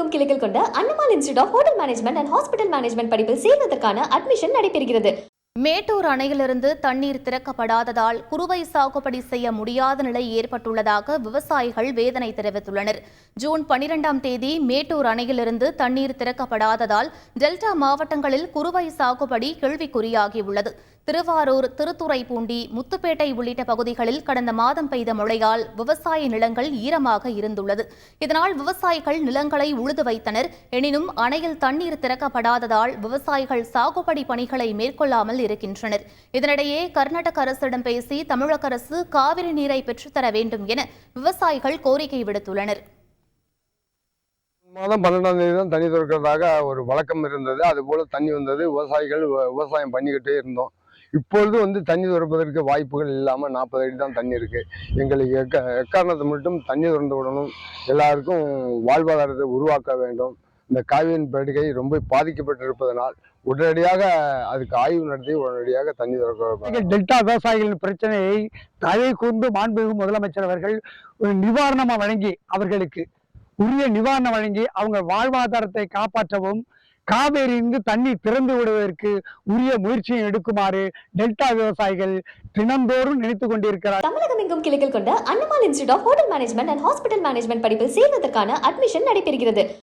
தமிழகமெங்கும் கிளைகள் கொண்ட Annamalai institute of hotel management and hospital management படிப்பில் சேர்வதற்கான அட்மிஷன் நடைபெறுகிறது. மேட்டூர் அணையிலிருந்து தண்ணீர் திறக்கப்படாததால் குறுவை சாகுபடி செய்ய முடியாத நிலை ஏற்பட்டுள்ளதாக விவசாயிகள் வேதனை தெரிவித்துள்ளனர். ஜூன் பனிரெண்டாம் தேதி மேட்டூர் அணையிலிருந்து தண்ணீர் திறக்கப்படாததால் டெல்டா மாவட்டங்களில் குறுவை சாகுபடி கேள்விக்குறியாகியுள்ளது. திருவாரூர் திருத்துறைப்பூண்டி முத்துப்பேட்டை உள்ளிட்ட பகுதிகளில் கடந்த மாதம் பெய்த மழையால் விவசாய நிலங்கள் ஈரமாக இருந்துள்ளது. இதனால் விவசாயிகள் நிலங்களை உழுது வைத்தனர். எனினும் அணையில் தண்ணீர் திறக்கப்படாததால் விவசாயிகள் சாகுபடி பணிகளை மேற்கொள்ளாமல் இருக்கின்றனர். இதனிடையே கர்நாடக அரசிடம் பேசி தமிழக அரசு காவிரி நீரை பெற்றுத்தர வேண்டும் என விவசாயிகள் கோரிக்கை விடுத்துள்ளனர். மாதம் பன்னெண்டாம் தேதி தான் தண்ணி திறக்கிறதாக ஒரு வழக்கம் இருந்தது. அதுபோல் தண்ணி வந்தது. விவசாயிகள் விவசாயம் பண்ணிக்கிட்டே இருந்தோம். இப்பொழுது வந்து தண்ணி திறப்பதற்கு வாய்ப்புகள் இல்லாமல் நாற்பது அடி தான் தண்ணி இருக்குது எங்களுக்கு எக்க எக்காரணத்தை மட்டும் தண்ணி திறந்து விடணும் எல்லாருக்கும் வாழ்வாதாரத்தை உருவாக்க வேண்டும். இந்த காவியின் படுகை ரொம்ப பாதிக்கப்பட்டிருப்பதனால் உடனடியாக அதுக்கு ஆய்வு நடத்தி உடனடியாக தண்ணி திறக்க டெல்டா விவசாயிகளின் பிரச்சனையை தலை கூர்ந்து மாண்புமிகு முதலமைச்சர் அவர்கள் ஒரு நிவாரணமாக வழங்கி அவர்களுக்கு உரிய நிவாரணம் வழங்கி அவங்க வாழ்வாதாரத்தை காப்பாற்றவும் காவேரியிலிருந்து தண்ணீர் திறந்து விடுவதற்கு உரிய முயற்சியை எடுக்குமாறு டெல்டா விவசாயிகள் தினந்தோறும் நினைத்து கொண்டிருக்கிறார். தமிழகம் எங்கும் கிளைகள் கொண்ட Annamalai institute of hotel management and hospital management படிப்பில் சேர்வதற்கான அட்மிஷன் நடைபெறுகிறது.